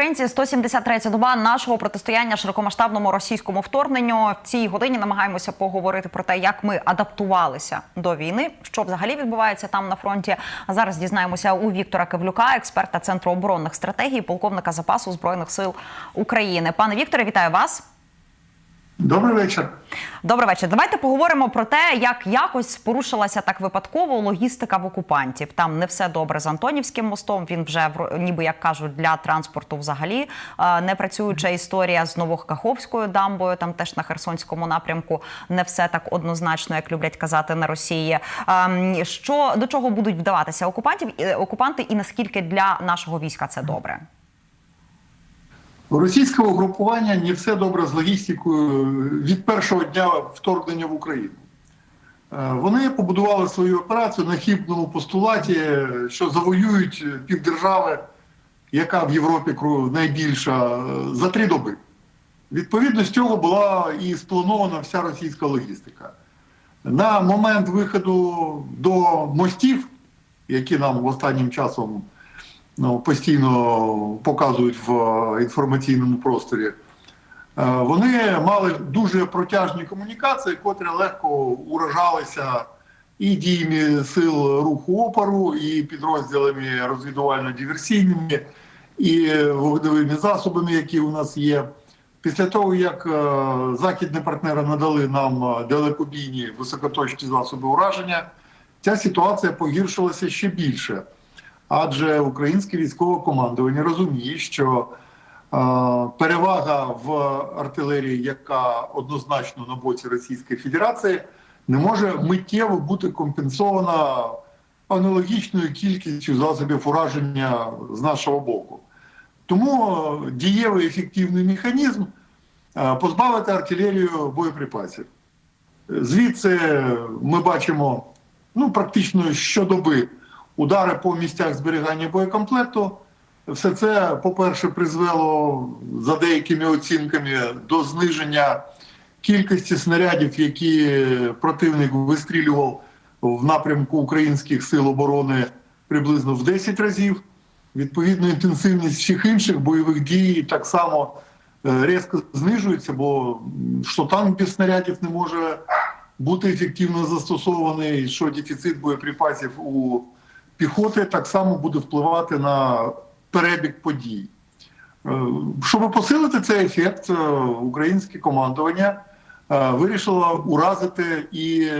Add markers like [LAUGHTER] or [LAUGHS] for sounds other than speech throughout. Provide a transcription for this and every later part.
Українці 173 доба нашого протистояння широкомасштабному російському вторгненню. В цій годині намагаємося поговорити про те, як ми адаптувалися до війни, що взагалі відбувається там на фронті. А зараз дізнаємося у Віктора Кивлюка, експерта центру оборонних стратегій, полковника запасу збройних сил України. Пане Вікторе, вітаю вас. Добрий вечір. Добрий вечір. Давайте поговоримо про те, як якось порушилася так випадково логістика в окупантів. Там не все добре з Антонівським мостом. Він вже ніби як кажуть для транспорту взагалі е, не працююча історія з Новокаховською дамбою. Там теж на Херсонському напрямку не все так однозначно, як люблять казати на Росії. Ем, Що до чого будуть вдаватися окупантів і- окупанти, і наскільки для нашого війська це добре? У російського угрупування не все добре з логістикою від першого дня вторгнення в Україну. Е, Вони побудували свою операцію на хібному постулаті, що завоюють півдержави, яка в Європі найбільша, е, за три доби. Відповідно з цього була і спланована вся російська логістика. На момент виходу до мостів, які нам останнім часом ну, постійно показують в е, інформаційному просторі, е, вони мали дуже протяжні комунікації, котрі легко уражалися і діями сил руху опору, і підрозділами розвідувально-диверсійними, і вогневими засобами, які у нас є. Після того, як е, західні партнери надали нам далекобійні високоточні засоби ураження, ця ситуація погіршилася ще більше. Адже українське військове командування розуміє, що е, перевага в артилерії, яка однозначно на боці Російської Федерації, не може миттєво бути компенсована аналогічною кількістю засобів ураження з нашого боку. Тому е, дієвий ефективний механізм е, позбавити артилерію боєприпасів. Звідси ми бачимо ну, практично щодоби удари по місцях зберігання боєкомплекту. Все це, по-перше, призвело за деякими оцінками до зниження кількості снарядів, які противник вистрілював в напрямку українських сил оборони приблизно в 10 разів. Відповідно, інтенсивність всіх інших бойових дій так само е, різко знижується, бо що танк без снарядів не може бути ефективно застосований, що дефіцит боєприпасів у піхоти так само буде впливати на перебіг подій. Е, Щоб посилити цей ефект, е, українське командування е, вирішило уразити і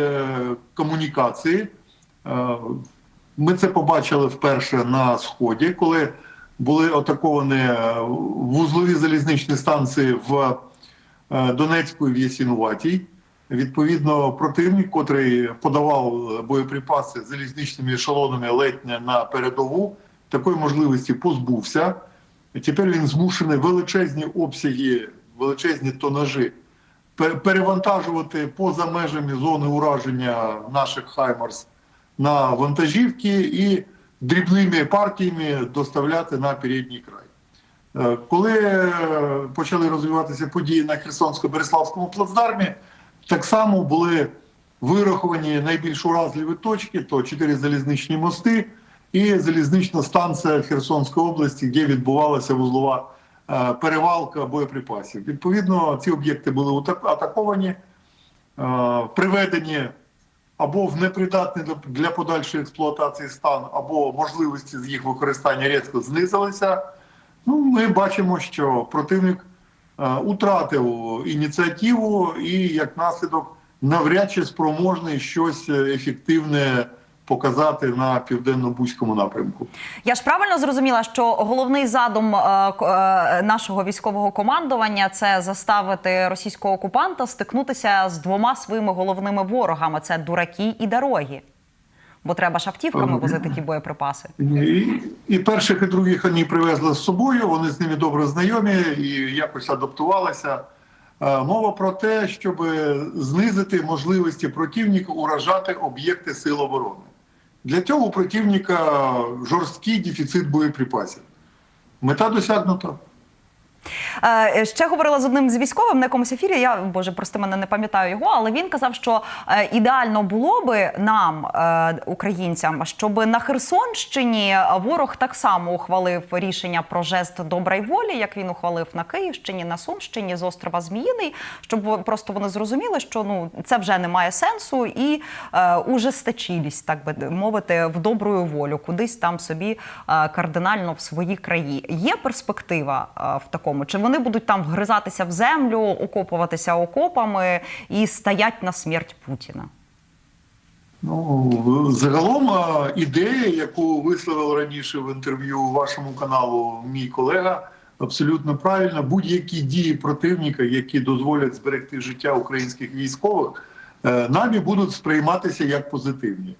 комунікації. Ми це побачили вперше на сході, коли були атаковані вузлові залізничні станції в Донецьку і в Єсінуватій. Відповідно, противник, котрий подавав боєприпаси залізничними ешелонами ледь на передову, такої можливості позбувся. Тепер він змушений величезні обсяги, величезні тонажі перевантажувати поза межами зони ураження наших Хаймарс на вантажівки і дрібними партіями доставляти на передній край. Е, Коли е, почали розвиватися події на Херсонсько-Береславському плацдармі, так само були вираховані найбільш уразливі точки: то чотири залізничні мости і залізнична станція Херсонської області, де відбувалася вузлова е, перевалка боєприпасів. Відповідно, ці об'єкти були атаковані, е, приведені або в непридатний для- подальшої експлуатації стан, або можливості з їх використання різко знизилися. Ну, ми бачимо, що противник утратив ініціативу і як наслідок навряд чи спроможний щось е, ефективне показати на південно-бузькому напрямку. Я ж правильно зрозуміла, що головний задум е, е, нашого військового командування це заставити російського окупанта стикнутися з двома своїми головними ворогами: це дураки і дороги. Бо треба ж автівками Ага. возити ті боєприпаси. І, і перших, і других вони привезли з собою, вони з ними добре знайомі і якось адаптувалися. Е, Мова про те, щоб знизити можливості противника уражати об'єкти сил оборони. Для цього у противника жорсткий дефіцит боєприпасів. Мета досягнута. Е, Ще говорила з одним з військовим на якомусь ефірі. Я боже, просто мене не пам'ятаю його, але він казав, що е, ідеально було би нам, е, українцям, щоб на Херсонщині ворог так само ухвалив рішення про жест доброї волі, як він ухвалив на Київщині, на Сумщині з острова Зміїний, щоб просто вони зрозуміли, що ну це вже не має сенсу, і е, ужесточились, так би мовити, в добрую волю, кудись там собі е, кардинально в свої краї. Є перспектива е, в такому? Чи вони будуть там вгризатися в землю, окопуватися окопами і стоять на смерть Путіна? Ну, загалом ідея, яку висловив раніше в інтерв'ю вашому каналу мій колега, абсолютно правильна. Будь-які дії противника, які дозволять зберегти життя українських військових, е, нами будуть сприйматися як позитивні.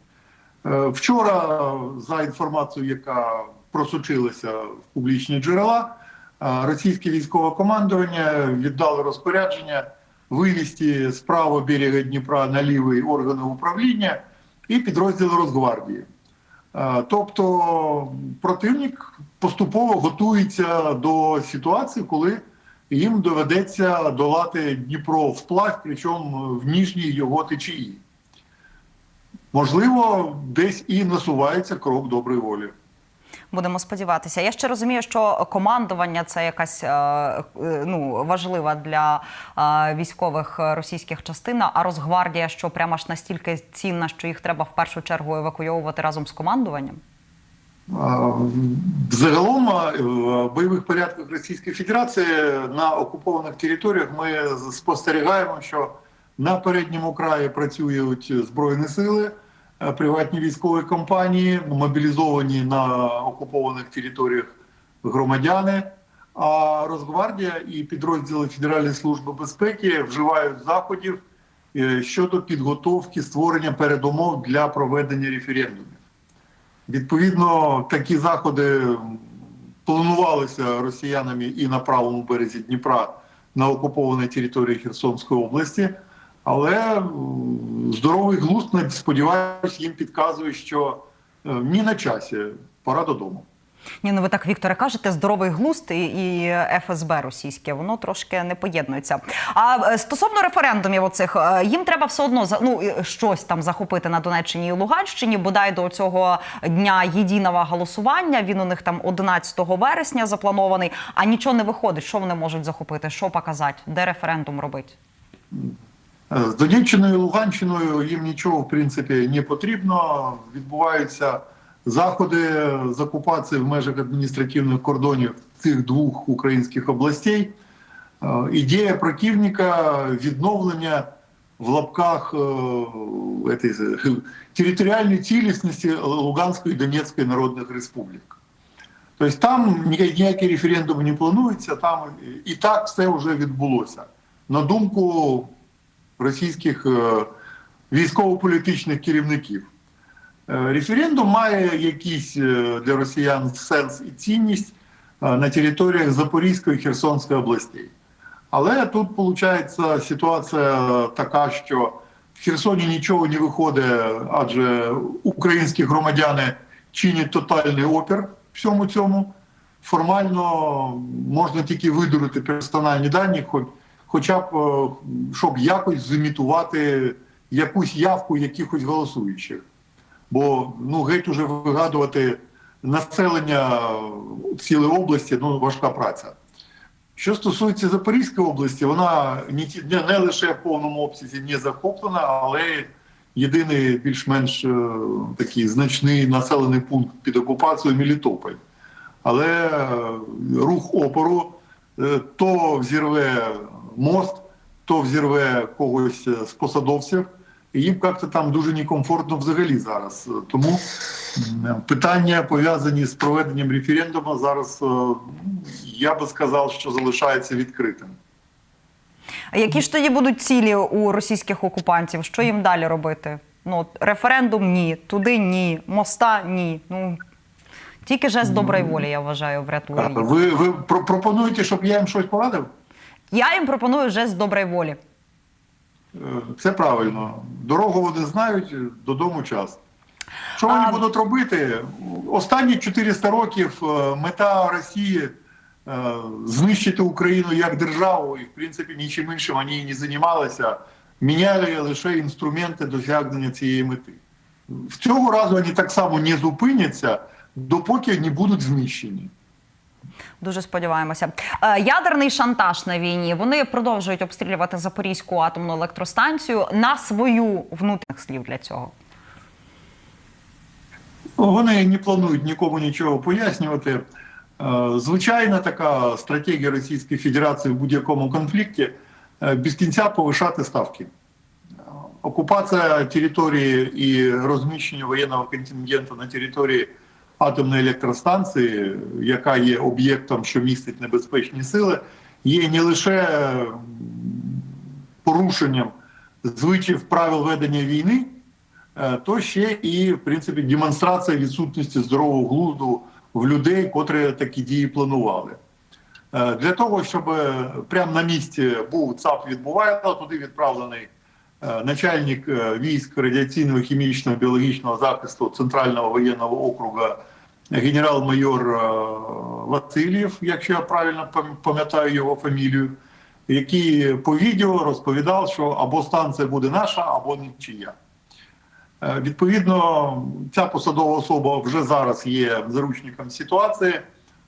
Е, Вчора, за інформацією, яка просочилася в публічні джерела, російське військове командування віддало розпорядження вивести з правого берега Дніпра на лівий органи управління і підрозділи Росгвардії. Тобто противник поступово готується до ситуації, коли їм доведеться долати Дніпро вплав, причому в ніжній його течії. Можливо, десь і насувається крок доброї волі. Будемо сподіватися. Я ще розумію, що командування це якась е, е, ну важлива для е, військових російських частин. А Росгвардія, що прямо ж настільки цінна, що їх треба в першу чергу евакуйовувати разом з командуванням. Загалом в бойових порядках Російської Федерації на окупованих територіях ми спостерігаємо, що на передньому краї працюють збройні сили, приватні військові компанії, мобілізовані на окупованих територіях громадяни. А Росгвардія і підрозділи Федеральної служби безпеки вживають заходів е, щодо підготовки створення передумов для проведення референдумів. Відповідно, такі заходи планувалися росіянами і на правому березі Дніпра на окупованій території Херсонської області, але здоровий глузд, не- сподіваюсь, їм підказує, що е, ні на часі, пора додому. Ні, ну ви так, Вікторе, кажете, здоровий глузд і, і ФСБ російське, воно трошки не поєднується. А е, стосовно референдумів, оцих е, їм треба все одно ну, щось там захопити на Донеччині і Луганщині, бодай до цього дня єдиного голосування. Він у них там 11 вересня запланований, а нічого не виходить. Що вони можуть захопити? Що показати? Де референдум робити? Е, З Донеччиною і Луганщиною їм нічого в принципі не потрібно. Відбуваються заходи з окупації в межах адміністративних кордонів цих двох українських областей. Е, Ідея противника відновлення в лапках е, [LAUGHS] територіальної цілісності Луганської і Донецької народних республік. Тобто там ні- ніякі референдуми не плануються, там і так все вже відбулося. На думку російських е, військово-політичних керівників. Е, Референдум має якийсь е, для росіян сенс і цінність на територіях Запорізької і Херсонської областей. Але тут виходить ситуація така, що в Херсоні нічого не виходить, адже українські громадяни чинять тотальний опір всьому цьому. Формально можна тільки видурити персональні дані, хоч, хоча б е, щоб якось зімітувати якусь явку якихось голосуючих. Бо ну геть уже вигадувати населення цілої області ну важка праця. Що стосується Запорізької області, вона не, не, лише в повному обсязі не захоплена, але єдиний більш-менш е, такий значний населений пункт під окупацією Мелітополь. Але е, рух опору то взірве мост, то взірве когось е, з посадовців. І їм як-то там дуже некомфортно взагалі зараз. Тому питання пов'язані з проведенням референдуму зараз е, я би сказав, що залишається відкритим. А які ж тоді будуть цілі у російських окупантів? Що їм далі робити? Ну, референдум ні, туди ні, моста ні. Ну тільки жест доброї волі, я вважаю, врятує. Ви, ви пропонуєте, щоб я їм щось порадив? Я їм пропоную жест доброї волі. Це правильно. Дорогу вони знають, додому час. Що вони А- будуть робити? Останні 400 років е, мета Росії е, знищити Україну як державу, і в принципі нічим іншим вони і не займалися, міняли лише інструменти досягнення цієї мети. В цього разу вони так само не зупиняться, допоки не будуть знищені. Дуже сподіваємося. Е, Ядерний шантаж на війні. Вони продовжують обстрілювати Запорізьку атомну електростанцію на свою внутрішніх слів для цього. Вони не планують нікому нічого пояснювати. Е, Звичайна така стратегія Російської Федерації в будь-якому конфлікті е, без кінця повишати ставки. Окупація території і розміщення воєнного контингенту на території атомної електростанції, яка є об'єктом, що містить небезпечні сили, є не лише порушенням звичаїв правил ведення війни, е, то ще і в принципі демонстрація відсутності здорового глузду в людей, котрі такі дії планували. Е, Для того, щоб прямо на місці був ЦАП відбувало, туди відправлений е, начальник е, військ радіаційного, хімічного, біологічного захисту Центрального воєнного округу генерал-майор е, Васильєв, якщо я правильно пам- пам'ятаю його фамілію, який по відео розповідав, що або станція буде наша, або нічия. Е, Відповідно, ця посадова особа вже зараз є заручником ситуації.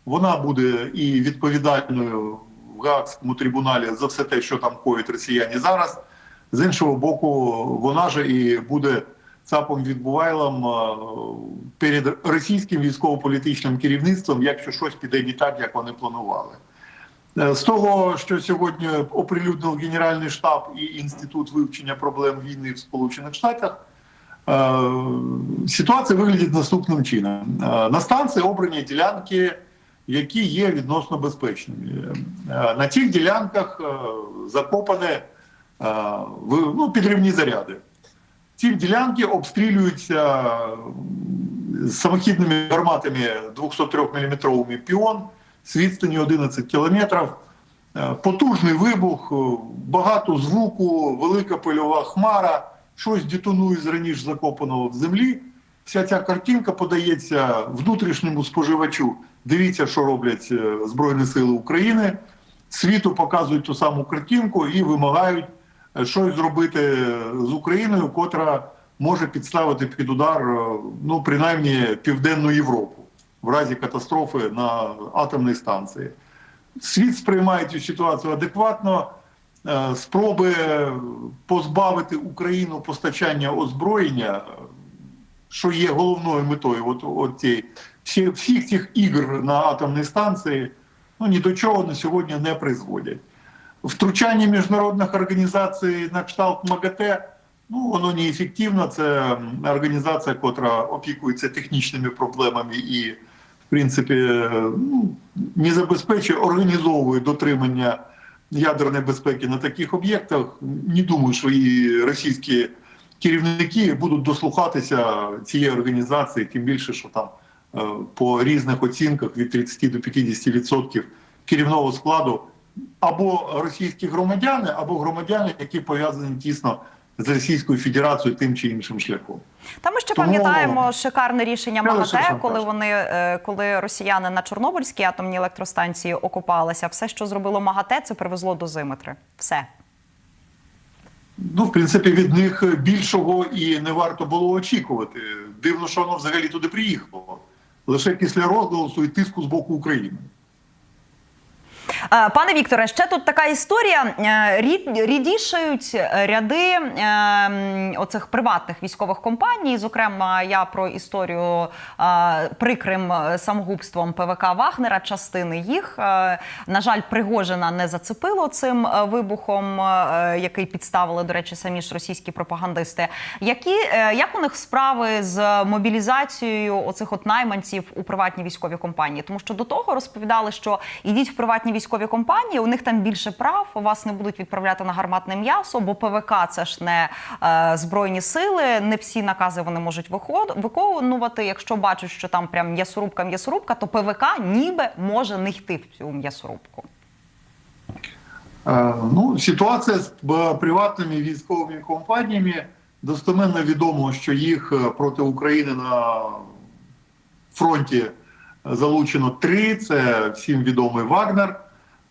Вона буде і відповідальною в Гаагському трибуналі за все те, що там коїть росіяни зараз. З іншого боку, вона же і буде ЦАПом відбувайлом е, перед російським військово-політичним керівництвом, якщо щось піде не так, як вони планували. Е, З того, що сьогодні оприлюднив Генеральний штаб і Інститут вивчення проблем війни в Сполучених Штатах, е, ситуація виглядить наступним чином: на станції обрані ділянки, які є відносно безпечними. На цих ділянках е, закопані е, ви- ну, підривні заряди. Ці ділянки обстрілюються самохідними гарматами 203 мм піон з відстані 11 кілометрів. Е, Потужний вибух, е, багато звуку, велика пильова хмара, щось детонує з раніше закопаного в землі. Вся ця картинка подається внутрішньому споживачу. Дивіться, що роблять е, Збройні Сили України. Світу показують ту саму картинку і вимагають е, щось зробити з Україною, котра може підставити під удар, е, ну принаймні Південну Європу в разі катастрофи на атомній станції. Світ сприймає цю ситуацію адекватно. Е, Спроби позбавити Україну постачання озброєння, е, що є головною метою от, от цієї- всі, всіх цих ігр на атомній станції, ну ні до чого на сьогодні не призводять. Втручання міжнародних організацій на кшталт МАГАТЕ, ну воно неефективно. Це організація, котра опікується технічними проблемами і, в принципі, ну, не забезпечує, організовує дотримання ядерної безпеки на таких об'єктах. Не думаю, що і російські керівники будуть дослухатися цієї організації, тим більше, що там е, по різних оцінках від 30 до 50% керівного складу або російські громадяни, або громадяни, які пов'язані тісно з Російською Федерацією тим чи іншим шляхом. Та ми ще Тому- пам'ятаємо шикарне рішення МАГАТЕ, коли вони е, коли росіяни на Чорнобильській атомній електростанції окупалися. Все, що зробило МАГАТЕ, це привезло дозиметри. Все. Ну, в принципі, від них більшого і не варто було очікувати. Дивно, що воно взагалі туди приїхало. Лише після розголосу і тиску з боку України. Е, Пане Вікторе, ще тут така історія. Е, рід- Рідішають ряди е, оцих приватних військових компаній. Зокрема, я про історію прикрим самогубством ПВК Вагнера, частини їх. На жаль, Пригожина не зацепило цим вибухом, який підставили, до речі, самі ж російські пропагандисти. Які, як у них справи з мобілізацією оцих от найманців у приватні військові компанії? Тому що до того розповідали, що ідіть в приватні військові компанії, у них там більше прав, вас не будуть відправляти на гарматне м'ясо, бо ПВК це ж не е, збройні сили, не всі накази вони можуть виход- виконувати. Якщо бачать, що там прям м'ясорубка, м'ясорубка, то ПВК ніби може не йти в цю м'ясорубку. Е, Ну, ситуація з е, приватними військовими компаніями достеменно відомо, що їх е, проти України на фронті залучено три: це всім відомий Вагнер.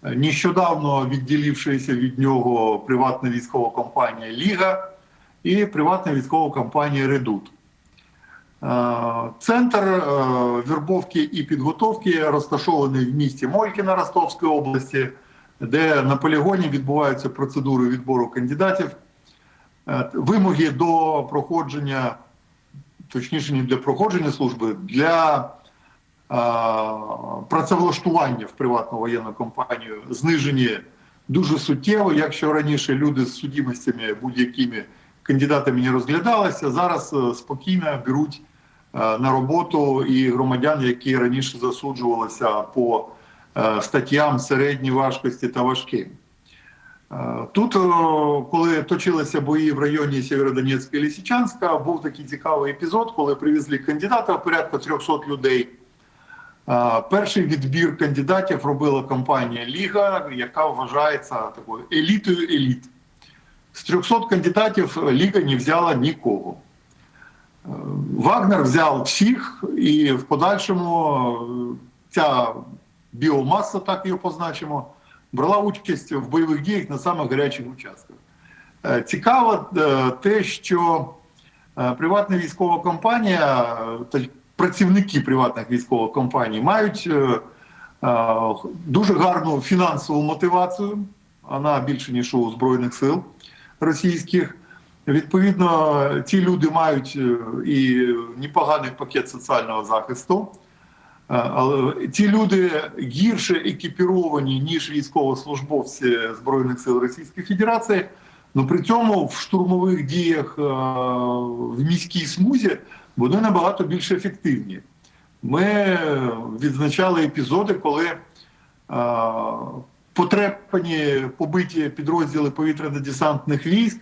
Нещодавно відділившися від нього приватна військова компанія Ліга і приватна військова компанія Редут. Е, Центр е, вербовки і підготовки розташований в місті Молькіна Ростовської області, де на полігоні відбуваються процедури відбору кандидатів. Е, Вимоги до проходження, точніше, не для проходження служби, для працевлаштування в приватну воєнну компанію знижені дуже суттєво. Якщо раніше люди з судимостями будь-якими кандидатами не розглядалися, зараз е, спокійно беруть е, на роботу і громадян, які раніше засуджувалися по е, статтям середньої важкості та важким. Тут, коли точилися бої в районі Сєвєродонецька і Лисичанська, був такий цікавий епізод, коли привезли кандидата порядка 300 людей. Перший відбір кандидатів робила компанія Ліга, яка вважається такою елітою еліт. З 300 кандидатів Ліга не взяла нікого. Е, Вагнер взяв всіх, і в подальшому е, ця біомаса, так її позначимо, брала участь в бойових діях на самих гарячих участках. Е, Цікаво те, що приватна військова компанія, працівники приватних військових компаній мають е, е, дуже гарну фінансову мотивацію, вона більше ніж у Збройних сил російських. Відповідно, ці люди мають е, і непоганий пакет соціального захисту. Але ці люди гірше екіпіровані, ніж військовослужбовці Збройних сил Російської Федерації. Ну при цьому в штурмових діях в міській смузі вони набагато більш ефективні. Ми відзначали епізоди, коли е, потрепані побиті підрозділи повітряно-десантних військ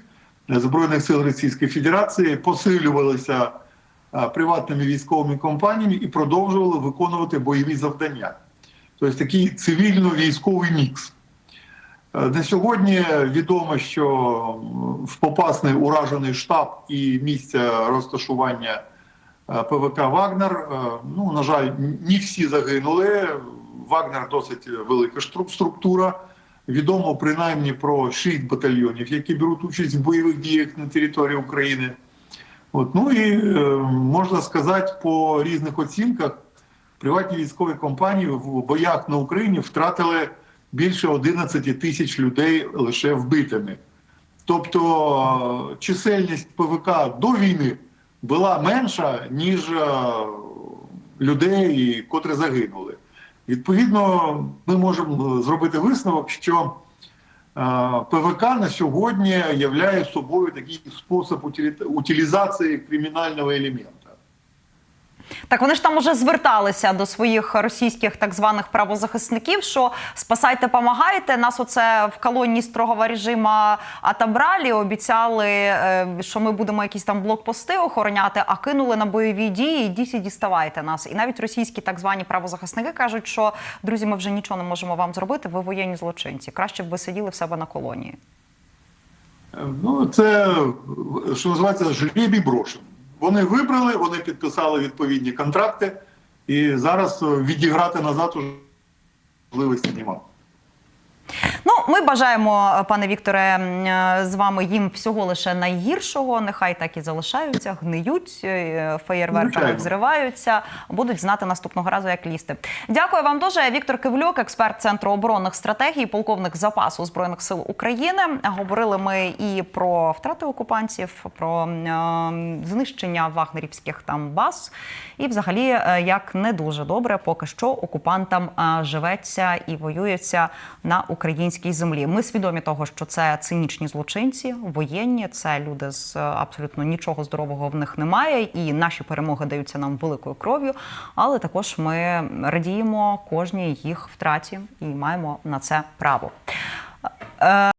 Збройних сил Російської Федерації посилювалися е, приватними військовими компаніями і продовжували виконувати бойові завдання. Тобто такий цивільно-військовий мікс. Е, На сьогодні відомо, що в Попасний уражений штаб і місце розташування е, ПВК Вагнер. Е, Ну, на жаль, не всі загинули. Вагнер досить велика структура. Відомо принаймні про 6 батальйонів, які беруть участь в бойових діях на території України. От, ну і е, можна сказати, по різних оцінках приватні військові компанії в боях на Україні втратили більше 11 тисяч людей лише вбитими. Тобто е, чисельність ПВК до війни була менша, ніж е, людей, котрі загинули. Відповідно, ми можемо зробити висновок, що е, ПВК на сьогодні являє собою такий спосіб утилі- утилізації кримінального елемента. Так вони ж там уже зверталися до своїх російських так званих правозахисників, що спасайте, помагайте. Нас оце в колонії строгого режиму отобрали, обіцяли, е, що ми будемо якісь там блокпости охороняти, а кинули на бойові дії. Ідіть і діставайте нас. І навіть російські так звані правозахисники кажуть, що друзі, ми вже нічого не можемо вам зробити. Ви воєнні злочинці. Краще б ви сиділи в себе на колонії. Е, Ну, це що називається жребій брошен. Вони вибрали, вони підписали відповідні контракти, і зараз е, відіграти назад уже можливості немає. Ну, ми бажаємо, пане Вікторе, е, з вами їм всього лише найгіршого. Нехай так і залишаються, гниють, е, феєрверками взриваються, будуть знати наступного разу, як лізти. Дякую вам дуже. Віктор Кивлюк, експерт центру оборонних стратегій, полковник запасу збройних сил України. Говорили ми і про втрати окупантів, про е, знищення вагнерівських там баз, і взагалі е, як не дуже добре, поки що окупантам е, живеться і воюється на українській землі. Ми свідомі того, що це цинічні злочинці, воєнні, це люди з е, абсолютно нічого здорового в них немає, і наші перемоги даються нам великою кров'ю. Але також ми радіємо кожній їх втраті і маємо на це право. Е,